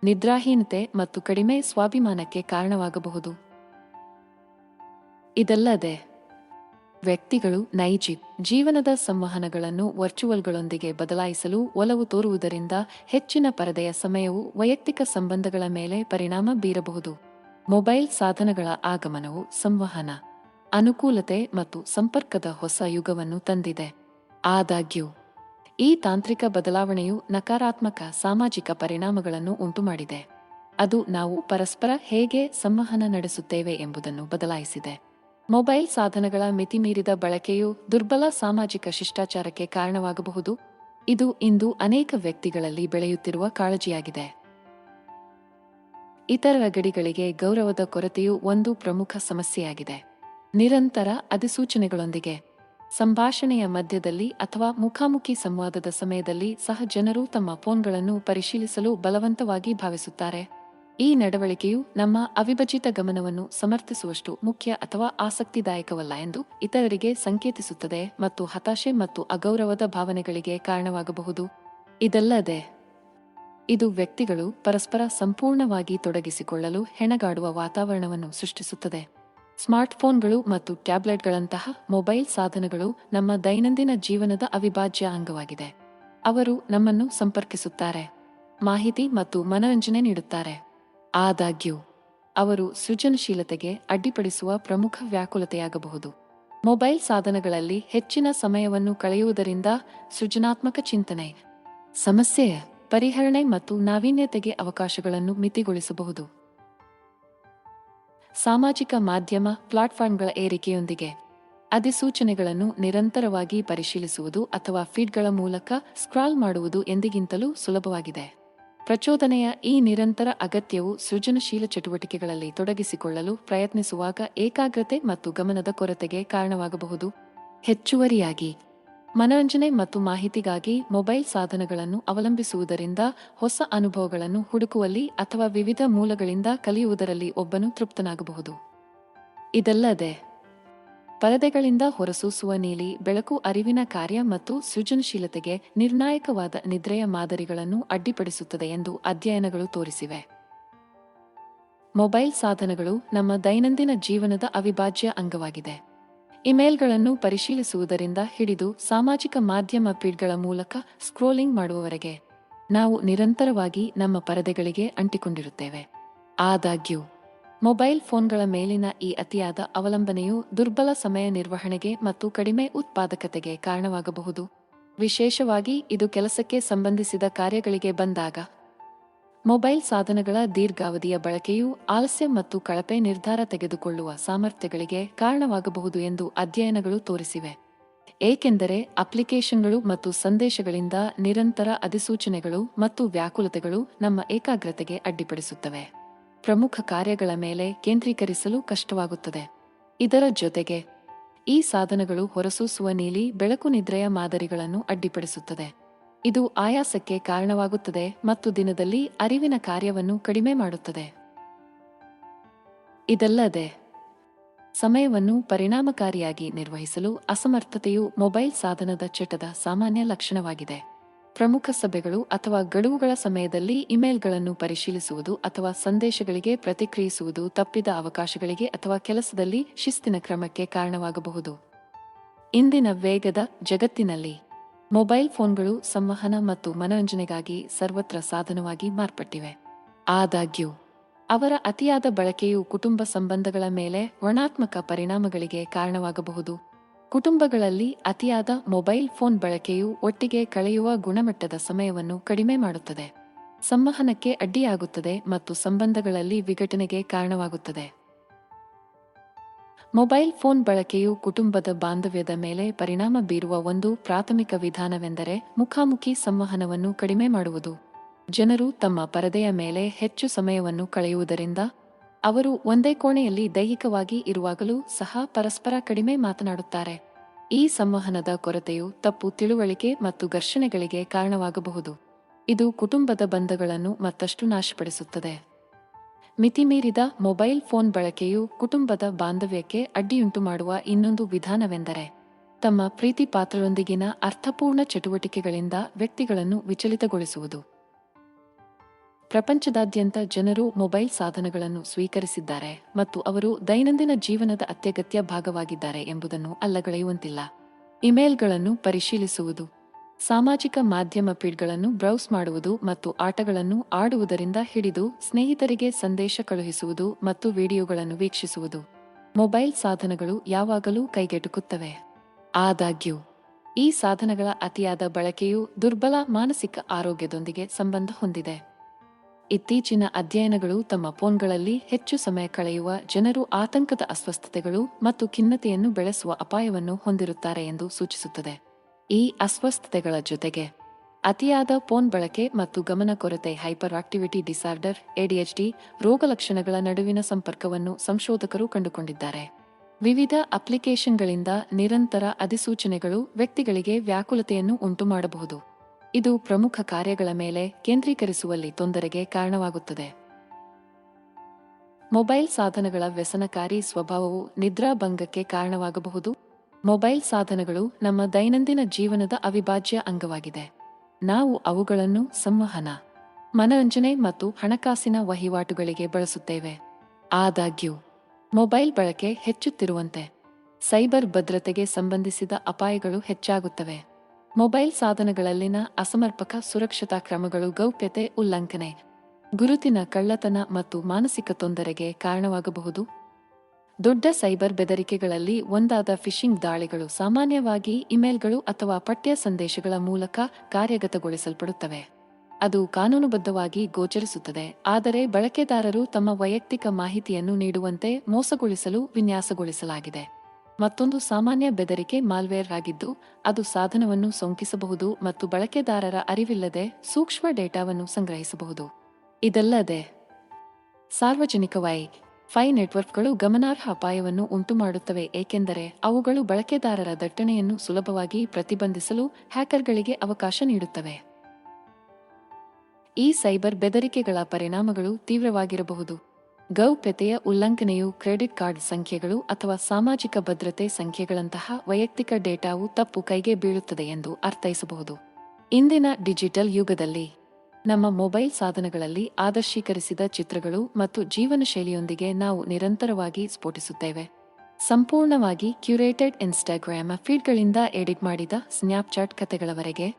ನಿದ್ರಾಹೀನತೆ ಮತ್ತು ಕಡಿಮೆ ಸ್ವಾಭಿಮಾನಕ್ಕೆ ಕಾರಣವಾಗಬಹುದು. ಇದಲ್ಲದೆ ವ್ಯಕ್ತಿಗಳು ನೈಜ ಜೀವನದ ಸಂವಹನಗಳನ್ನು ವರ್ಚುವಲ್ಗಳೊಂದಿಗೆ ಬದಲಾಯಿಸಲು ಒಲವು ತೋರುವುದರಿಂದ ಹೆಚ್ಚಿನ ಪರದೆಯ ಸಮಯವು ವೈಯಕ್ತಿಕ ಸಂಬಂಧಗಳ ಮೇಲೆ ಪರಿಣಾಮ ಬೀರಬಹುದು. ಮೊಬೈಲ್ ಸಾಧನಗಳ ಆಗಮನವು ಸಂವಹನ, ಅನುಕೂಲತೆ ಮತ್ತು ಸಂಪರ್ಕದ ಹೊಸ ಯುಗವನ್ನು ತಂದಿದೆ. ಆದಾಗ್ಯೂ, ಈ ತಾಂತ್ರಿಕ ಬದಲಾವಣೆಯು ನಕಾರಾತ್ಮಕ ಸಾಮಾಜಿಕ ಪರಿಣಾಮಗಳನ್ನು ಉಂಟುಮಾಡಿದೆ. ಅದು ನಾವು ಪರಸ್ಪರ ಹೇಗೆ ಸಂವಹನ ನಡೆಸುತ್ತೇವೆ ಎಂಬುದನ್ನು ಬದಲಾಯಿಸಿದೆ. ಮೊಬೈಲ್ ಸಾಧನಗಳ ಮಿತಿಮೀರಿದ ಬಳಕೆಯು ದುರ್ಬಲ ಸಾಮಾಜಿಕ ಶಿಷ್ಟಾಚಾರಕ್ಕೆ ಕಾರಣವಾಗಬಹುದು. ಇದು ಇಂದು ಅನೇಕ ವ್ಯಕ್ತಿಗಳಲ್ಲಿ ಬೆಳೆಯುತ್ತಿರುವ ಕಾಳಜಿಯಾಗಿದೆ. ಇತರರ ಗಡಿಗಳಿಗೆ ಗೌರವದ ಕೊರತೆಯು ಒಂದು ಪ್ರಮುಖ ಸಮಸ್ಯೆಯಾಗಿದೆ. ನಿರಂತರ ಅಧಿಸೂಚನೆಗಳೊಂದಿಗೆ, ಸಂಭಾಷಣೆಯ ಮಧ್ಯದಲ್ಲಿ ಅಥವಾ ಮುಖಾಮುಖಿ ಸಂವಾದದ ಸಮಯದಲ್ಲಿ ಸಹ ಜನರು ತಮ್ಮ ಫೋನ್ಗಳನ್ನು ಪರಿಶೀಲಿಸಲು ಬಲವಂತವಾಗಿ ಭಾವಿಸುತ್ತಾರೆ. ಈ ನಡವಳಿಕೆಯು ನಮ್ಮ ಅವಿಭಜಿತ ಗಮನವನ್ನು ಸಮರ್ಥಿಸುವಷ್ಟು ಮುಖ್ಯ ಅಥವಾ ಆಸಕ್ತಿದಾಯಕವಲ್ಲ ಎಂದು ಇತರರಿಗೆ ಸಂಕೇತಿಸುತ್ತದೆ ಮತ್ತು ಹತಾಶೆ ಮತ್ತು ಅಗೌರವದ ಭಾವನೆಗಳಿಗೆ ಕಾರಣವಾಗಬಹುದು. ಇದಲ್ಲದೆ, ಇದು ವ್ಯಕ್ತಿಗಳು ಪರಸ್ಪರ ಸಂಪೂರ್ಣವಾಗಿ ತೊಡಗಿಸಿಕೊಳ್ಳಲು ಹೆಣಗಾಡುವ ವಾತಾವರಣವನ್ನು ಸೃಷ್ಟಿಸುತ್ತದೆ. ಸ್ಮಾರ್ಟ್ಫೋನ್ಗಳು ಮತ್ತು ಟ್ಯಾಬ್ಲೆಟ್ಗಳಂತಹ ಮೊಬೈಲ್ ಸಾಧನಗಳು ನಮ್ಮ ದೈನಂದಿನ ಜೀವನದ ಅವಿಭಾಜ್ಯ ಅಂಗವಾಗಿದೆ. ಅವರು ನಮ್ಮನ್ನು ಸಂಪರ್ಕಿಸುತ್ತಾರೆ, ಮಾಹಿತಿ ಮತ್ತು ಮನರಂಜನೆ ನೀಡುತ್ತಾರೆ. ಆದಾಗ್ಯೂ, ಅವರು ಸೃಜನಶೀಲತೆಗೆ ಅಡ್ಡಿಪಡಿಸುವ ಪ್ರಮುಖ ವ್ಯಾಕುಲತೆಯಾಗಬಹುದು. ಮೊಬೈಲ್ ಸಾಧನಗಳಲ್ಲಿ ಹೆಚ್ಚಿನ ಸಮಯವನ್ನು ಕಳೆಯುವುದರಿಂದ ಸೃಜನಾತ್ಮಕ ಚಿಂತನೆ ಸಮಸ್ಯೆಯ ಪರಿಹರಣೆ ಮತ್ತು ನಾವೀನ್ಯತೆಗೆ ಅವಕಾಶಗಳನ್ನು ಮಿತಿಗೊಳಿಸಬಹುದು. ಸಾಮಾಜಿಕ ಮಾಧ್ಯಮ ಪ್ಲಾಟ್ಫಾರ್ಮ್ಗಳ ಏರಿಕೆಯೊಂದಿಗೆ ಅಧಿಸೂಚನೆಗಳನ್ನು ನಿರಂತರವಾಗಿ ಪರಿಶೀಲಿಸುವುದು ಅಥವಾ ಫೀಡ್ಗಳ ಮೂಲಕ ಸ್ಕ್ರಾಲ್ ಮಾಡುವುದು ಎಂದಿಗಿಂತಲೂ ಸುಲಭವಾಗಿದೆ. ಪ್ರಚೋದನೆಯ ಈ ನಿರಂತರ ಅಗತ್ಯವು ಸೃಜನಶೀಲ ಚಟುವಟಿಕೆಗಳಲ್ಲಿ ತೊಡಗಿಸಿಕೊಳ್ಳಲು ಪ್ರಯತ್ನಿಸುವಾಗ ಏಕಾಗ್ರತೆ ಮತ್ತು ಗಮನದ ಕೊರತೆಗೆ ಕಾರಣವಾಗಬಹುದು. ಹೆಚ್ಚುವರಿಯಾಗಿ, ಮನರಂಜನೆ ಮತ್ತು ಮಾಹಿತಿಗಾಗಿ ಮೊಬೈಲ್ ಸಾಧನಗಳನ್ನು ಅವಲಂಬಿಸುವುದರಿಂದ ಹೊಸ ಅನುಭವಗಳನ್ನು ಹುಡುಕುವಲ್ಲಿ ಅಥವಾ ವಿವಿಧ ಮೂಲಗಳಿಂದ ಕಲಿಯುವುದರಲ್ಲಿ ಒಬ್ಬನು ತೃಪ್ತನಾಗಬಹುದು. ಇದಲ್ಲದೆ ಪರದೆಗಳಿಂದ ಹೊರಸೂಸುವ ನೀಲಿ, ಬೆಳಕು ಅರಿವಿನ ಕಾರ್ಯ ಮತ್ತು ಸೃಜನಶೀಲತೆಗೆ ನಿರ್ಣಾಯಕವಾದ ನಿದ್ರೆಯ ಮಾದರಿಗಳನ್ನು ಅಡ್ಡಿಪಡಿಸುತ್ತದೆ ಎಂದು ಅಧ್ಯಯನಗಳು ತೋರಿಸಿವೆ. ಮೊಬೈಲ್ ಸಾಧನಗಳು ನಮ್ಮ ದೈನಂದಿನ ಜೀವನದ ಅವಿಭಾಜ್ಯ ಅಂಗವಾಗಿದೆ. ಇಮೇಲ್ಗಳನ್ನು ಪರಿಶೀಲಿಸುವುದರಿಂದ ಹಿಡಿದು ಸಾಮಾಜಿಕ ಮಾಧ್ಯಮ ಫೀಡ್ಗಳ ಮೂಲಕ ಸ್ಕ್ರೋಲಿಂಗ್ ಮಾಡುವವರೆಗೆ ನಾವು ನಿರಂತರವಾಗಿ ನಮ್ಮ ಪರದೆಗಳಿಗೆ ಅಂಟಿಕೊಂಡಿರುತ್ತೇವೆ. ಆದಾಗ್ಯೂ ಮೊಬೈಲ್ ಫೋನ್ಗಳ ಮೇಲಿನ ಈ ಅತಿಯಾದ ಅವಲಂಬನೆಯು ದುರ್ಬಲ ಸಮಯ ನಿರ್ವಹಣೆಗೆ ಮತ್ತು ಕಡಿಮೆ ಉತ್ಪಾದಕತೆಗೆ ಕಾರಣವಾಗಬಹುದು. ವಿಶೇಷವಾಗಿ ಇದು ಕೆಲಸಕ್ಕೆ ಸಂಬಂಧಿಸಿದ ಕಾರ್ಯಗಳಿಗೆ ಬಂದಾಗ. ಮೊಬೈಲ್ ಸಾಧನಗಳ ದೀರ್ಘಾವಧಿಯ ಬಳಕೆಯು ಆಲಸ್ಯ ಮತ್ತು ಕಳಪೆ ನಿರ್ಧಾರ ತೆಗೆದುಕೊಳ್ಳುವ ಸಾಮರ್ಥ್ಯಗಳಿಗೆ ಕಾರಣವಾಗಬಹುದು ಎಂದು ಅಧ್ಯಯನಗಳು ತೋರಿಸಿವೆ. ಏಕೆಂದರೆ ಅಪ್ಲಿಕೇಶನ್ಗಳು ಮತ್ತು ಸಂದೇಶಗಳಿಂದ ನಿರಂತರ ಅಧಿಸೂಚನೆಗಳು ಮತ್ತು ವ್ಯಾಕುಲತೆಗಳು ನಮ್ಮ ಏಕಾಗ್ರತೆಗೆ ಅಡ್ಡಿಪಡಿಸುತ್ತವೆ. ಪ್ರಮುಖ ಕಾರ್ಯಗಳ ಮೇಲೆ ಕೇಂದ್ರೀಕರಿಸಲು ಕಷ್ಟವಾಗುತ್ತದೆ. ಇದರ ಜೊತೆಗೆ, ಈ ಸಾಧನಗಳು ಹೊರಸೂಸುವ ನೀಲಿ, ಬೆಳಕು ನಿದ್ರೆಯ ಮಾದರಿಗಳನ್ನು ಅಡ್ಡಿಪಡಿಸುತ್ತದೆ. ಇದು ಆಯಾಸಕ್ಕೆ ಕಾರಣವಾಗುತ್ತದೆ ಮತ್ತು ದಿನದಲ್ಲಿ ಅರಿವಿನ ಕಾರ್ಯವನ್ನು ಕಡಿಮೆ ಮಾಡುತ್ತದೆ. ಇದಲ್ಲದೆ, ಸಮಯವನ್ನು ಪರಿಣಾಮಕಾರಿಯಾಗಿ ನಿರ್ವಹಿಸಲು ಅಸಮರ್ಥತೆಯು ಮೊಬೈಲ್ ಸಾಧನದ ಚಟದ ಸಾಮಾನ್ಯ ಲಕ್ಷಣವಾಗಿದೆ. ಪ್ರಮುಖ ಸಭೆಗಳು ಅಥವಾ ಗಡುವುಗಳ ಸಮಯದಲ್ಲಿ ಇಮೇಲ್ಗಳನ್ನು ಪರಿಶೀಲಿಸುವುದು ಅಥವಾ ಸಂದೇಶಗಳಿಗೆ ಪ್ರತಿಕ್ರಿಯಿಸುವುದು ತಪ್ಪಿದ ಅವಕಾಶಗಳಿಗೆ ಅಥವಾ ಕೆಲಸದಲ್ಲಿ ಶಿಸ್ತಿನ ಕ್ರಮಕ್ಕೆ ಕಾರಣವಾಗಬಹುದು. ಇಂದಿನ ವೇಗದ ಜಗತ್ತಿನಲ್ಲಿ ಮೊಬೈಲ್ ಫೋನ್ಗಳು ಸಂವಹನ ಮತ್ತು ಮನರಂಜನೆಗಾಗಿ ಸರ್ವತ್ರ ಸಾಧನವಾಗಿ ಮಾರ್ಪಟ್ಟಿವೆ. ಆದಾಗ್ಯೂ, ಅವರ ಅತಿಯಾದ ಬಳಕೆಯು ಕುಟುಂಬ ಸಂಬಂಧಗಳ ಮೇಲೆ ಋಣಾತ್ಮಕ ಪರಿಣಾಮಗಳಿಗೆ ಕಾರಣವಾಗಬಹುದು. ಕುಟುಂಬಗಳಲ್ಲಿ ಅತಿಯಾದ ಮೊಬೈಲ್ ಫೋನ್ ಬಳಕೆಯು ಒಟ್ಟಿಗೆ ಕಳೆಯುವ ಗುಣಮಟ್ಟದ ಸಮಯವನ್ನು ಕಡಿಮೆ ಮಾಡುತ್ತದೆ. ಸಂವಹನಕ್ಕೆ ಅಡ್ಡಿಯಾಗುತ್ತದೆ ಮತ್ತು ಸಂಬಂಧಗಳಲ್ಲಿ ವಿಘಟನೆಗೆ ಕಾರಣವಾಗುತ್ತದೆ. ಮೊಬೈಲ್ ಫೋನ್ ಬಳಕೆಯು ಕುಟುಂಬದ ಬಾಂಧವ್ಯದ ಮೇಲೆ ಪರಿಣಾಮ ಬೀರುವ ಒಂದು ಪ್ರಾಥಮಿಕ ವಿಧಾನವೆಂದರೆ ಮುಖಾಮುಖಿ ಸಂವಹನವನ್ನು ಕಡಿಮೆ ಮಾಡುವುದು. ಜನರು ತಮ್ಮ ಪರದೆಯ ಮೇಲೆ ಹೆಚ್ಚು ಸಮಯವನ್ನು ಕಳೆಯುವುದರಿಂದ ಅವರು ಒಂದೇ ಕೋಣೆಯಲ್ಲಿ ದೈಹಿಕವಾಗಿ ಇರುವಾಗಲೂ ಸಹ ಪರಸ್ಪರ ಕಡಿಮೆ ಮಾತನಾಡುತ್ತಾರೆ. ಈ ಸಂವಹನದ ಕೊರತೆಯು ತಪ್ಪು ತಿಳುವಳಿಕೆ ಮತ್ತು ಘರ್ಷಣೆಗಳಿಗೆ ಕಾರಣವಾಗಬಹುದು. ಇದು ಕುಟುಂಬದ ಬಂಧಗಳನ್ನು ಮತ್ತಷ್ಟು ನಾಶಪಡಿಸುತ್ತದೆ. ಮಿತಿಮೀರಿದ ಮೊಬೈಲ್ ಫೋನ್ ಬಳಕೆಯು ಕುಟುಂಬದ ಬಾಂಧವ್ಯಕ್ಕೆ ಅಡ್ಡಿಯುಂಟು ಮಾಡುವ ಇನ್ನೊಂದು ವಿಧಾನವೆಂದರೆ, ತಮ್ಮ ಪ್ರೀತಿ ಪಾತ್ರರೊಂದಿಗಿನ ಅರ್ಥಪೂರ್ಣ ಚಟುವಟಿಕೆಗಳಿಂದ ವ್ಯಕ್ತಿಗಳನ್ನು ವಿಚಲಿತಗೊಳಿಸುವುದು. ಪ್ರಪಂಚದಾದ್ಯಂತ ಜನರು ಮೊಬೈಲ್ ಸಾಧನಗಳನ್ನು ಸ್ವೀಕರಿಸಿದ್ದಾರೆ ಮತ್ತು ಅವರು ದೈನಂದಿನ ಜೀವನದ ಅತ್ಯಗತ್ಯ ಭಾಗವಾಗಿದ್ದಾರೆ ಎಂಬುದನ್ನು ಅಲ್ಲಗಳೆಯುವಂತಿಲ್ಲ. ಇಮೇಲ್ಗಳನ್ನು ಪರಿಶೀಲಿಸುವುದು, ಸಾಮಾಜಿಕ ಮಾಧ್ಯಮ ಫೀಡ್ಗಳನ್ನು ಬ್ರೌಸ್ ಮಾಡುವುದು ಮತ್ತು ಆಟಗಳನ್ನು ಆಡುವುದರಿಂದ ಹಿಡಿದು ಸ್ನೇಹಿತರಿಗೆ ಸಂದೇಶ ಕಳುಹಿಸುವುದು ಮತ್ತು ವಿಡಿಯೋಗಳನ್ನು ವೀಕ್ಷಿಸುವುದು. ಮೊಬೈಲ್ ಸಾಧನಗಳು ಯಾವಾಗಲೂ ಕೈಗೆಟುಕುತ್ತವೆ. ಆದಾಗ್ಯೂ, ಈ ಸಾಧನಗಳ ಅತಿಯಾದ ಬಳಕೆಯು ದುರ್ಬಲ ಮಾನಸಿಕ ಆರೋಗ್ಯದೊಂದಿಗೆ ಸಂಬಂಧ ಹೊಂದಿದೆ. ಇತ್ತೀಚಿನ ಅಧ್ಯಯನಗಳು ತಮ್ಮ ಫೋನ್ಗಳಲ್ಲಿ ಹೆಚ್ಚು ಸಮಯ ಕಳೆಯುವ ಜನರು ಆತಂಕದ ಅಸ್ವಸ್ಥತೆಗಳು ಮತ್ತು ಖಿನ್ನತೆಯನ್ನು ಬೆಳೆಸುವ ಅಪಾಯವನ್ನು ಹೊಂದಿರುತ್ತಾರೆ ಎಂದು ಸೂಚಿಸುತ್ತದೆ. ಈ ಅಸ್ವಸ್ಥತೆಗಳ ಜೊತೆಗೆ ಅತಿಯಾದ ಫೋನ್ ಬಳಕೆ ಮತ್ತು ಗಮನ ಕೊರತೆ ಹೈಪರ್ ಆಕ್ಟಿವಿಟಿ ಡಿಸಾರ್ಡರ್ ಎಡಿಎಚ್ಡಿ ರೋಗಲಕ್ಷಣಗಳ ನಡುವಿನ ಸಂಪರ್ಕವನ್ನು ಸಂಶೋಧಕರು ಕಂಡುಕೊಂಡಿದ್ದಾರೆ. ವಿವಿಧ ಅಪ್ಲಿಕೇಶನ್ಗಳಿಂದ ನಿರಂತರ ಅಧಿಸೂಚನೆಗಳು ವ್ಯಕ್ತಿಗಳಿಗೆ ವ್ಯಾಕುಲತೆಯನ್ನು ಉಂಟುಮಾಡಬಹುದು. ಇದು ಪ್ರಮುಖ ಕಾರ್ಯಗಳ ಮೇಲೆ ಕೇಂದ್ರೀಕರಿಸುವಲ್ಲಿ ತೊಂದರೆಗೆ ಕಾರಣವಾಗುತ್ತದೆ. ಮೊಬೈಲ್ ಸಾಧನಗಳ ವ್ಯಸನಕಾರಿ ಸ್ವಭಾವವು ನಿದ್ರಾಭಂಗಕ್ಕೆ ಕಾರಣವಾಗಬಹುದು. ಮೊಬೈಲ್ ಸಾಧನಗಳು ನಮ್ಮ ದೈನಂದಿನ ಜೀವನದ ಅವಿಭಾಜ್ಯ ಅಂಗವಾಗಿದೆ. ನಾವು ಅವುಗಳನ್ನು ಸಂವಹನ, ಮನರಂಜನೆ ಮತ್ತು ಹಣಕಾಸಿನ ವಹಿವಾಟುಗಳಿಗೆ ಬಳಸುತ್ತೇವೆ. ಆದಾಗ್ಯೂ, ಮೊಬೈಲ್ ಬಳಕೆ ಹೆಚ್ಚುತ್ತಿರುವಂತೆ, ಸೈಬರ್ ಭದ್ರತೆಗೆ ಸಂಬಂಧಿಸಿದ ಅಪಾಯಗಳು ಹೆಚ್ಚಾಗುತ್ತವೆ. ಮೊಬೈಲ್ ಸಾಧನಗಳಲ್ಲಿನ ಅಸಮರ್ಪಕ ಸುರಕ್ಷತಾ ಕ್ರಮಗಳು ಗೌಪ್ಯತೆ, ಉಲ್ಲಂಘನೆ, ಗುರುತಿನ ಕಳ್ಳತನ ಮತ್ತು ಮಾನಸಿಕ ತೊಂದರೆಗೆ ಕಾರಣವಾಗಬಹುದು. ದೊಡ್ಡ ಸೈಬರ್ ಬೆದರಿಕೆಗಳಲ್ಲಿ ಒಂದಾದ ಫಿಶಿಂಗ್ ದಾಳಿಗಳು ಸಾಮಾನ್ಯವಾಗಿ ಇಮೇಲ್ಗಳು ಅಥವಾ ಪಠ್ಯ ಸಂದೇಶಗಳ ಮೂಲಕ ಕಾರ್ಯಗತಗೊಳಿಸಲ್ಪಡುತ್ತವೆ. ಅದು ಕಾನೂನುಬದ್ಧವಾಗಿ ಗೋಚರಿಸುತ್ತದೆ, ಆದರೆ ಬಳಕೆದಾರರು ತಮ್ಮ ವೈಯಕ್ತಿಕ ಮಾಹಿತಿಯನ್ನು ನೀಡುವಂತೆ ಮೋಸಗೊಳಿಸಲು ವಿನ್ಯಾಸಗೊಳಿಸಲಾಗಿದೆ. ಮತ್ತೊಂದು ಸಾಮಾನ್ಯ ಬೆದರಿಕೆ ಮಾಲ್ವೇರ್ ಆಗಿದ್ದು, ಅದು ಸಾಧನವನ್ನು ಸೋಂಕಿಸಬಹುದು ಮತ್ತು ಬಳಕೆದಾರರ ಅರಿವಿಲ್ಲದೆ ಸೂಕ್ಷ್ಮ ಡೇಟಾವನ್ನು ಸಂಗ್ರಹಿಸಬಹುದು. ಇದಲ್ಲದೆ ಸಾರ್ವಜನಿಕ ವೈ ಫೈ ನೆಟ್ವರ್ಕ್ಗಳು ಗಮನಾರ್ಹ ಅಪಾಯವನ್ನು ಉಂಟುಮಾಡುತ್ತವೆ, ಏಕೆಂದರೆ ಅವುಗಳು ಬಳಕೆದಾರರ ದಟ್ಟಣೆಯನ್ನು ಸುಲಭವಾಗಿ ಪ್ರತಿಬಂಧಿಸಲು ಹ್ಯಾಕರ್ಗಳಿಗೆ ಅವಕಾಶ ನೀಡುತ್ತವೆ. ಈ ಸೈಬರ್ ಬೆದರಿಕೆಗಳ ಪರಿಣಾಮಗಳು ತೀವ್ರವಾಗಿರಬಹುದು. ಗೌಪ್ಯತೆಯ ಉಲ್ಲಂಘನೆಯು ಕ್ರೆಡಿಟ್ ಕಾರ್ಡ್ ಸಂಖ್ಯೆಗಳು ಅಥವಾ ಸಾಮಾಜಿಕ ಭದ್ರತೆ ಸಂಖ್ಯೆಗಳಂತಹ ವೈಯಕ್ತಿಕ ಡೇಟಾವು ತಪ್ಪು ಕೈಗೆ ಬೀಳುತ್ತದೆ ಎಂದು ಅರ್ಥೈಸಬಹುದು. ಇಂದಿನ ಡಿಜಿಟಲ್ ಯುಗದಲ್ಲಿ ನಮ್ಮ ಮೊಬೈಲ್ ಸಾಧನಗಳಲ್ಲಿ ಆದರ್ಶೀಕರಿಸಿದ ಚಿತ್ರಗಳು ಮತ್ತು ಜೀವನ ಶೈಲಿಯೊಂದಿಗೆ ನಾವು ನಿರಂತರವಾಗಿ ಸ್ಫೋಟಿಸುತ್ತೇವೆ. ಸಂಪೂರ್ಣವಾಗಿ ಕ್ಯೂರೇಟೆಡ್ ಇನ್ಸ್ಟಾಗ್ರಾಮ್ ಫೀಡ್ಗಳಿಂದ ಎಡಿಟ್ ಮಾಡಿದ ಸ್ನ್ಯಾಪ್ಚಾಟ್ ಕಥೆಗಳವರೆಗೆ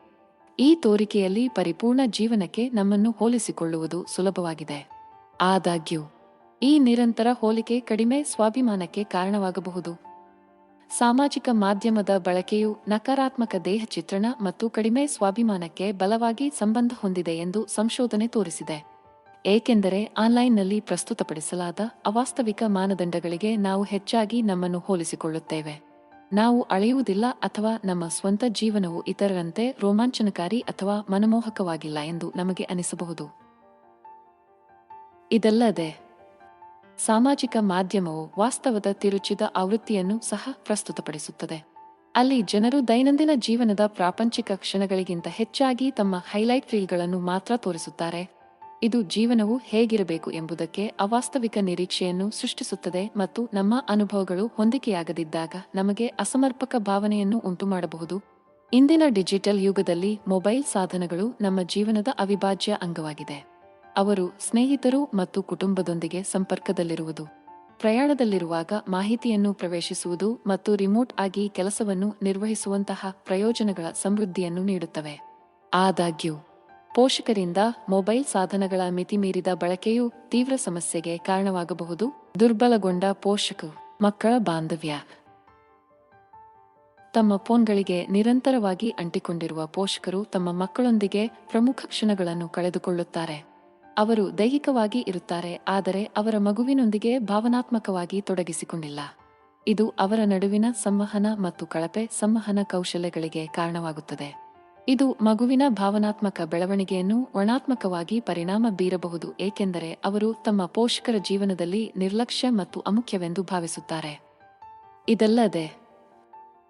ಈ ತೋರಿಕೆಯಲ್ಲಿ ಪರಿಪೂರ್ಣ ಜೀವನಕ್ಕೆ ನಮ್ಮನ್ನು ಹೋಲಿಸಿಕೊಳ್ಳುವುದು ಸುಲಭವಾಗಿದೆ. ಆದಾಗ್ಯೂ ಈ ನಿರಂತರ ಹೋಲಿಕೆ ಕಡಿಮೆ ಸ್ವಾಭಿಮಾನಕ್ಕೆ ಕಾರಣವಾಗಬಹುದು. ಸಾಮಾಜಿಕ ಮಾಧ್ಯಮದ ಬಳಕೆಯು ನಕಾರಾತ್ಮಕ ದೇಹ ಚಿತ್ರಣ ಮತ್ತು ಕಡಿಮೆ ಸ್ವಾಭಿಮಾನಕ್ಕೆ ಬಲವಾಗಿ ಸಂಬಂಧ ಹೊಂದಿದೆ ಎಂದು ಸಂಶೋಧನೆ ತೋರಿಸಿದೆ. ಏಕೆಂದರೆ ಆನ್ಲೈನ್ನಲ್ಲಿ ಪ್ರಸ್ತುತಪಡಿಸಲಾದ ಅವಾಸ್ತವಿಕ ಮಾನದಂಡಗಳಿಗೆ ನಾವು ಹೆಚ್ಚಾಗಿ ನಮ್ಮನ್ನು ಹೋಲಿಸಿಕೊಳ್ಳುತ್ತೇವೆ. ನಾವು ಅಳೆಯುವುದಿಲ್ಲ ಅಥವಾ ನಮ್ಮ ಸ್ವಂತ ಜೀವನವು ಇತರರಂತೆ ರೋಮಾಂಚನಕಾರಿ ಅಥವಾ ಮನಮೋಹಕವಾಗಿಲ್ಲ ಎಂದು ನಮಗೆ ಅನಿಸಬಹುದು. ಇದಲ್ಲದೆ ಸಾಮಾಜಿಕ ಮಾಧ್ಯಮವು ವಾಸ್ತವದ ತಿರುಚಿದ ಆವೃತ್ತಿಯನ್ನು ಸಹ ಪ್ರಸ್ತುತಪಡಿಸುತ್ತದೆ. ಅಲ್ಲಿ ಜನರು ದೈನಂದಿನ ಜೀವನದ ಪ್ರಾಪಂಚಿಕ ಕ್ಷಣಗಳಿಗಿಂತ ಹೆಚ್ಚಾಗಿ ತಮ್ಮ ಹೈಲೈಟ್ ರೀಲ್ಗಳನ್ನು ಮಾತ್ರ ತೋರಿಸುತ್ತಾರೆ. ಇದು ಜೀವನವು ಹೇಗಿರಬೇಕು ಎಂಬುದಕ್ಕೆ ಅವಾಸ್ತವಿಕ ನಿರೀಕ್ಷೆಯನ್ನು ಸೃಷ್ಟಿಸುತ್ತದೆ ಮತ್ತು ನಮ್ಮ ಅನುಭವಗಳು ಹೊಂದಿಕೆಯಾಗದಿದ್ದಾಗ ನಮಗೆ ಅಸಮರ್ಪಕ ಭಾವನೆಯನ್ನು ಉಂಟುಮಾಡಬಹುದು. ಇಂದಿನ ಡಿಜಿಟಲ್ ಯುಗದಲ್ಲಿ ಮೊಬೈಲ್ ಸಾಧನಗಳು ನಮ್ಮ ಜೀವನದ ಅವಿಭಾಜ್ಯ ಅಂಗವಾಗಿದೆ. ಅವರು ಸ್ನೇಹಿತರು ಮತ್ತು ಕುಟುಂಬದೊಂದಿಗೆ ಸಂಪರ್ಕದಲ್ಲಿರುವುದು. ಪ್ರಯಾಣದಲ್ಲಿರುವಾಗ ಮಾಹಿತಿಯನ್ನು ಪ್ರವೇಶಿಸುವುದು ಮತ್ತು ರಿಮೋಟ್ ಆಗಿ ಕೆಲಸವನ್ನು ನಿರ್ವಹಿಸುವಂತಹ ಪ್ರಯೋಜನಗಳ ಸಮೃದ್ಧಿಯನ್ನು ನೀಡುತ್ತವೆ. ಆದಾಗ್ಯೂ, ಪೋಷಕರಿಂದ ಮೊಬೈಲ್ ಸಾಧನಗಳ ಮಿತಿಮೀರಿದ ಬಳಕೆಯು ತೀವ್ರ ಸಮಸ್ಯೆಗೆ ಕಾರಣವಾಗಬಹುದು. ದುರ್ಬಲಗೊಂಡ ಪೋಷಕ ಮಕ್ಕಳ ಬಾಂಧವ್ಯ. ತಮ್ಮ ಫೋನ್ಗಳಿಗೆ ನಿರಂತರವಾಗಿ ಅಂಟಿಕೊಂಡಿರುವ ಪೋಷಕರು ತಮ್ಮ ಮಕ್ಕಳೊಂದಿಗೆ ಪ್ರಮುಖ ಕ್ಷಣಗಳನ್ನು ಕಳೆದುಕೊಳ್ಳುತ್ತಾರೆ. ಅವರು ದೈಹಿಕವಾಗಿ ಇರುತ್ತಾರೆ, ಆದರೆ ಅವರ ಮಗುವಿನೊಂದಿಗೆ ಭಾವನಾತ್ಮಕವಾಗಿ ತೊಡಗಿಸಿಕೊಂಡಿಲ್ಲ. ಇದು ಅವರ ನಡುವಿನ ಸಂವಹನ ಮತ್ತು ಕಳಪೆ ಸಂವಹನ ಕೌಶಲ್ಯಗಳಿಗೆ ಕಾರಣವಾಗುತ್ತದೆ. ಇದು ಮಗುವಿನ ಭಾವನಾತ್ಮಕ ಬೆಳವಣಿಗೆಯನ್ನು ಋಣಾತ್ಮಕವಾಗಿ ಪರಿಣಾಮ ಬೀರಬಹುದು, ಏಕೆಂದರೆ ಅವರು ತಮ್ಮ ಪೋಷಕರ ಜೀವನದಲ್ಲಿ ನಿರ್ಲಕ್ಷ್ಯ ಮತ್ತು ಅಮುಖ್ಯವೆಂದು ಭಾವಿಸುತ್ತಾರೆ. ಇದಲ್ಲದೆ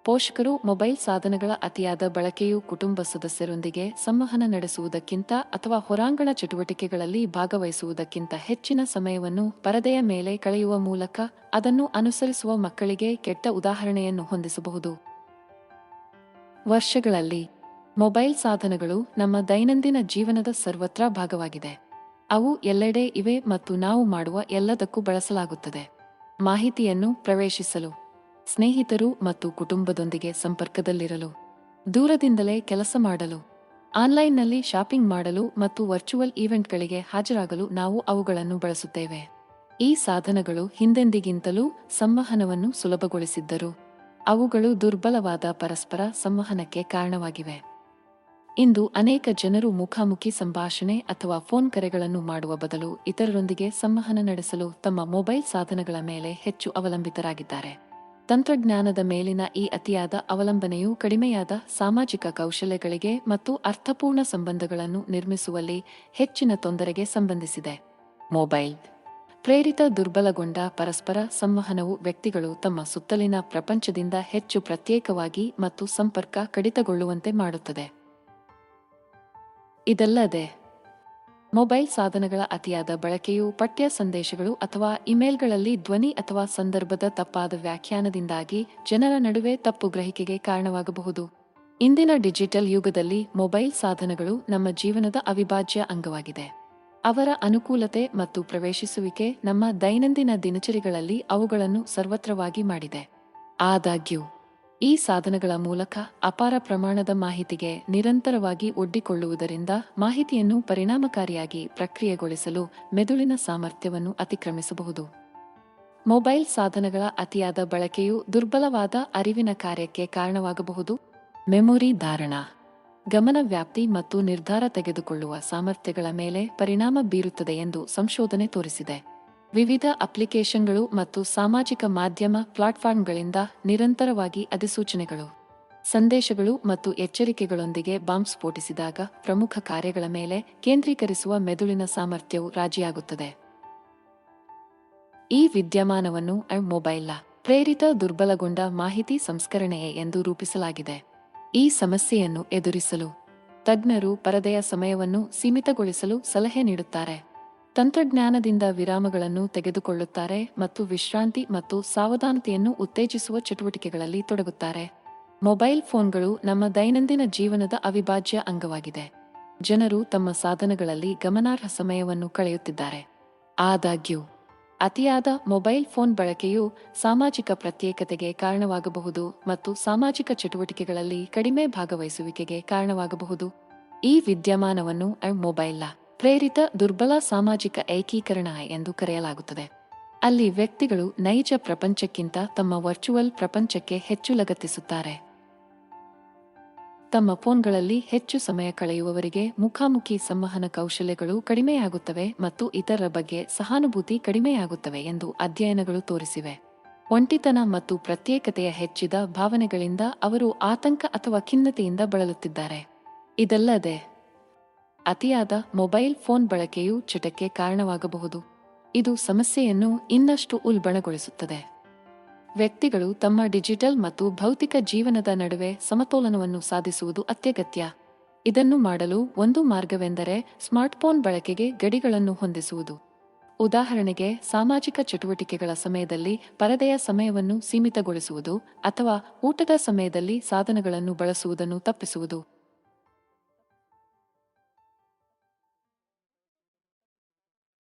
ಪೋಷಕರು ಮೊಬೈಲ್ ಸಾಧನಗಳ ಅತಿಯಾದ ಬಳಕೆಯು ಕುಟುಂಬ ಸದಸ್ಯರೊಂದಿಗೆ ಸಂವಹನ ನಡೆಸುವುದಕ್ಕಿಂತ ಅಥವಾ ಹೊರಾಂಗಣ ಚಟುವಟಿಕೆಗಳಲ್ಲಿ ಭಾಗವಹಿಸುವುದಕ್ಕಿಂತ ಹೆಚ್ಚಿನ ಸಮಯವನ್ನು ಪರದೆಯ ಮೇಲೆ ಕಳೆಯುವ ಮೂಲಕ ಅದನ್ನು ಅನುಸರಿಸುವ ಮಕ್ಕಳಿಗೆ ಕೆಟ್ಟ ಉದಾಹರಣೆಯನ್ನು ಹೊಂದಿಸಬಹುದು. ವರ್ಷಗಳಲ್ಲಿ, ಮೊಬೈಲ್ ಸಾಧನಗಳು ನಮ್ಮ ದೈನಂದಿನ ಜೀವನದ ಸರ್ವತ್ರ ಭಾಗವಾಗಿದೆ. ಅವು ಎಲ್ಲೆಡೆ ಇವೆ ಮತ್ತು ನಾವು ಮಾಡುವ ಎಲ್ಲದಕ್ಕೂ ಬಳಸಲಾಗುತ್ತದೆ. ಮಾಹಿತಿಯನ್ನು ಪ್ರವೇಶಿಸಲು ಸ್ನೇಹಿತರು ಮತ್ತು ಕುಟುಂಬದೊಂದಿಗೆ ಸಂಪರ್ಕದಲ್ಲಿರಲು, ದೂರದಿಂದಲೇ ಕೆಲಸ ಮಾಡಲು, ಆನ್ಲೈನ್ನಲ್ಲಿ ಶಾಪಿಂಗ್ ಮಾಡಲು ಮತ್ತು ವರ್ಚುವಲ್ ಈವೆಂಟ್ಗಳಿಗೆ ಹಾಜರಾಗಲು ನಾವು ಅವುಗಳನ್ನು ಬಳಸುತ್ತೇವೆ. ಈ ಸಾಧನಗಳು ಹಿಂದೆಂದಿಗಿಂತಲೂ ಸಂವಹನವನ್ನು ಸುಲಭಗೊಳಿಸಿದ್ದರು, ಅವುಗಳು ದುರ್ಬಲವಾದ ಪರಸ್ಪರ ಸಂವಹನಕ್ಕೆ ಕಾರಣವಾಗಿವೆ. ಇಂದು ಅನೇಕ ಜನರು ಮುಖಾಮುಖಿ ಸಂಭಾಷಣೆ ಅಥವಾ ಫೋನ್ ಕರೆಗಳನ್ನು ಮಾಡುವ ಬದಲು ಇತರರೊಂದಿಗೆ ಸಂವಹನ ನಡೆಸಲು ತಮ್ಮ ಮೊಬೈಲ್ ಸಾಧನಗಳ ಮೇಲೆ ಹೆಚ್ಚು ಅವಲಂಬಿತರಾಗಿದ್ದಾರೆ. ತಂತ್ರಜ್ಞಾನದ ಮೇಲಿನ ಈ ಅತಿಯಾದ ಅವಲಂಬನೆಯು ಕಡಿಮೆಯಾದ ಸಾಮಾಜಿಕ ಕೌಶಲ್ಯಗಳಿಗೆ ಮತ್ತು ಅರ್ಥಪೂರ್ಣ ಸಂಬಂಧಗಳನ್ನು ನಿರ್ಮಿಸುವಲ್ಲಿ ಹೆಚ್ಚಿನ ತೊಂದರೆಗೆ ಸಂಬಂಧಿಸಿದೆ. ಮೊಬೈಲ್. ಪ್ರೇರಿತ ದುರ್ಬಲಗೊಂಡ ಪರಸ್ಪರ ಸಂವಹನವು ವ್ಯಕ್ತಿಗಳು ತಮ್ಮ ಸುತ್ತಲಿನ ಪ್ರಪಂಚದಿಂದ ಹೆಚ್ಚು ಪ್ರತ್ಯೇಕವಾಗಿ ಮತ್ತು ಸಂಪರ್ಕ ಕಡಿತಗೊಳ್ಳುವಂತೆ ಮಾಡುತ್ತದೆ. ಇದಲ್ಲದೆ ಮೊಬೈಲ್ ಸಾಧನಗಳ ಅತಿಯಾದ ಬಳಕೆಯು ಪಠ್ಯ ಸಂದೇಶಗಳು ಅಥವಾ ಇಮೇಲ್ಗಳಲ್ಲಿ ಧ್ವನಿ ಅಥವಾ ಸಂದರ್ಭದ ತಪ್ಪಾದ ವ್ಯಾಖ್ಯಾನದಿಂದಾಗಿ ಜನರ ನಡುವೆ ತಪ್ಪು ಗ್ರಹಿಕೆಗೆ ಕಾರಣವಾಗಬಹುದು. ಇಂದಿನ ಡಿಜಿಟಲ್ ಯುಗದಲ್ಲಿ ಮೊಬೈಲ್ ಸಾಧನಗಳು ನಮ್ಮ ಜೀವನದ ಅವಿಭಾಜ್ಯ ಅಂಗವಾಗಿದೆ. ಅವರ ಅನುಕೂಲತೆ ಮತ್ತು ಪ್ರವೇಶಿಸುವಿಕೆ ನಮ್ಮ ದೈನಂದಿನ ದಿನಚರಿಗಳಲ್ಲಿ ಅವುಗಳನ್ನು ಸರ್ವತ್ರವಾಗಿ ಮಾಡಿದೆ. ಆದಾಗ್ಯೂ ಈ ಸಾಧನಗಳ ಮೂಲಕ ಅಪಾರ ಪ್ರಮಾಣದ ಮಾಹಿತಿಗೆ ನಿರಂತರವಾಗಿ ಒಡ್ಡಿಕೊಳ್ಳುವುದರಿಂದ ಮಾಹಿತಿಯನ್ನು ಪರಿಣಾಮಕಾರಿಯಾಗಿ ಪ್ರಕ್ರಿಯೆಗೊಳಿಸಲು ಮೆದುಳಿನ ಸಾಮರ್ಥ್ಯವನ್ನು ಅತಿಕ್ರಮಿಸಬಹುದು. ಮೊಬೈಲ್ ಸಾಧನಗಳ ಅತಿಯಾದ ಬಳಕೆಯು ದುರ್ಬಲವಾದ ಅರಿವಿನ ಕಾರ್ಯಕ್ಕೆ ಕಾರಣವಾಗಬಹುದು. ಮೆಮೊರಿ ಧಾರಣ, ಗಮನ ವ್ಯಾಪ್ತಿ ಮತ್ತು ನಿರ್ಧಾರ ತೆಗೆದುಕೊಳ್ಳುವ ಸಾಮರ್ಥ್ಯಗಳ ಮೇಲೆ ಪರಿಣಾಮ ಬೀರುತ್ತದೆ ಎಂದು ಸಂಶೋಧನೆ ತೋರಿಸಿದೆ. ವಿವಿಧ ಅಪ್ಲಿಕೇಶನ್ಗಳು ಮತ್ತು ಸಾಮಾಜಿಕ ಮಾಧ್ಯಮ ಪ್ಲಾಟ್ಫಾರ್ಮ್ಗಳಿಂದ ನಿರಂತರವಾಗಿ ಅಧಿಸೂಚನೆಗಳು, ಸಂದೇಶಗಳು ಮತ್ತು ಎಚ್ಚರಿಕೆಗಳೊಂದಿಗೆ ಬಾಂಬ್ ಸ್ಫೋಟಿಸಿದಾಗ ಪ್ರಮುಖ ಕಾರ್ಯಗಳ ಮೇಲೆ ಕೇಂದ್ರೀಕರಿಸುವ ಮೆದುಳಿನ ಸಾಮರ್ಥ್ಯವು ರಾಜಿಯಾಗುತ್ತದೆ. ಈ ವಿದ್ಯಮಾನವನ್ನು ಮೊಬೈಲ್ ಪ್ರೇರಿತ ದುರ್ಬಲಗೊಂಡ ಮಾಹಿತಿ ಸಂಸ್ಕರಣೆಯೇ ಎಂದು ರೂಪಿಸಲಾಗಿದೆ. ಈ ಸಮಸ್ಯೆಯನ್ನು ಎದುರಿಸಲು ತಜ್ಞರು ಪರದೆಯ ಸಮಯವನ್ನು ಸೀಮಿತಗೊಳಿಸಲು ಸಲಹೆ ನೀಡುತ್ತಾರೆ. ತಂತ್ರಜ್ಞಾನದಿಂದ ವಿರಾಮಗಳನ್ನು ತೆಗೆದುಕೊಳ್ಳುತ್ತಾರೆ ಮತ್ತು ವಿಶ್ರಾಂತಿ ಮತ್ತು ಸಾವಧಾನತೆಯನ್ನು ಉತ್ತೇಜಿಸುವ ಚಟುವಟಿಕೆಗಳಲ್ಲಿ ತೊಡಗುತ್ತಾರೆ. ಮೊಬೈಲ್ ಫೋನ್ಗಳು ನಮ್ಮ ದೈನಂದಿನ ಜೀವನದ ಅವಿಭಾಜ್ಯ ಅಂಗವಾಗಿದೆ. ಜನರು ತಮ್ಮ ಸಾಧನಗಳಲ್ಲಿ ಗಮನಾರ್ಹ ಸಮಯವನ್ನು ಕಳೆಯುತ್ತಿದ್ದಾರೆ. ಆದಾಗ್ಯೂ, ಅತಿಯಾದ ಮೊಬೈಲ್ ಫೋನ್ ಬಳಕೆಯು ಸಾಮಾಜಿಕ ಪ್ರತ್ಯೇಕತೆಗೆ ಕಾರಣವಾಗಬಹುದು ಮತ್ತು ಸಾಮಾಜಿಕ ಚಟುವಟಿಕೆಗಳಲ್ಲಿ ಕಡಿಮೆ ಭಾಗವಹಿಸುವಿಕೆಗೆ ಕಾರಣವಾಗಬಹುದು. ಈ ವಿದ್ಯಮಾನವನ್ನು ಮೊಬೈಲ್ ಪ್ರೇರಿತ, ದುರ್ಬಲ, ಸಾಮಾಜಿಕ ಏಕೀಕರಣ ಎಂದು ಕರೆಯಲಾಗುತ್ತದೆ. ಅಲ್ಲಿ ವ್ಯಕ್ತಿಗಳು ನೈಜ ಪ್ರಪಂಚಕ್ಕಿಂತ ತಮ್ಮ ವರ್ಚುವಲ್ ಪ್ರಪಂಚಕ್ಕೆ ಹೆಚ್ಚು ಲಗತ್ತಿಸುತ್ತಾರೆ. ತಮ್ಮ ಫೋನ್ಗಳಲ್ಲಿ ಹೆಚ್ಚು ಸಮಯ ಕಳೆಯುವವರಿಗೆ ಮುಖಾಮುಖಿ ಸಂವಹನ ಕೌಶಲ್ಯಗಳು ಕಡಿಮೆಯಾಗುತ್ತವೆ ಮತ್ತು ಇತರರ ಬಗ್ಗೆ ಸಹಾನುಭೂತಿ ಕಡಿಮೆಯಾಗುತ್ತವೆ ಎಂದು ಅಧ್ಯಯನಗಳು ತೋರಿಸಿವೆ. ಒಂಟಿತನ ಮತ್ತು ಪ್ರತ್ಯೇಕತೆಯ ಹೆಚ್ಚಿದ ಭಾವನೆಗಳಿಂದ ಅವರು ಆತಂಕ ಅಥವಾ ಖಿನ್ನತೆಯಿಂದ ಬಳಲುತ್ತಿದ್ದಾರೆ. ಇದಲ್ಲದೆ ಅತಿಯಾದ ಮೊಬೈಲ್ ಫೋನ್ ಬಳಕೆಯು ಚಟಕ್ಕೆ ಕಾರಣವಾಗಬಹುದು. ಇದು ಸಮಸ್ಯೆಯನ್ನು ಇನ್ನಷ್ಟು ಉಲ್ಬಣಗೊಳಿಸುತ್ತದೆ. ವ್ಯಕ್ತಿಗಳು ತಮ್ಮ ಡಿಜಿಟಲ್ ಮತ್ತು ಭೌತಿಕ ಜೀವನದ ನಡುವೆ ಸಮತೋಲನವನ್ನು ಸಾಧಿಸುವುದು ಅತ್ಯಗತ್ಯ. ಇದನ್ನು ಮಾಡಲು ಒಂದು ಮಾರ್ಗವೆಂದರೆ ಸ್ಮಾರ್ಟ್ಫೋನ್ ಬಳಕೆಗೆ ಗಡಿಗಳನ್ನು ಹೊಂದಿಸುವುದು. ಉದಾಹರಣೆಗೆ, ಸಾಮಾಜಿಕ ಚಟುವಟಿಕೆಗಳ ಸಮಯದಲ್ಲಿ ಪರದೆಯ ಸಮಯವನ್ನು ಸೀಮಿತಗೊಳಿಸುವುದು ಅಥವಾ ಊಟದ ಸಮಯದಲ್ಲಿ ಸಾಧನಗಳನ್ನು ಬಳಸುವುದನ್ನು ತಪ್ಪಿಸುವುದು.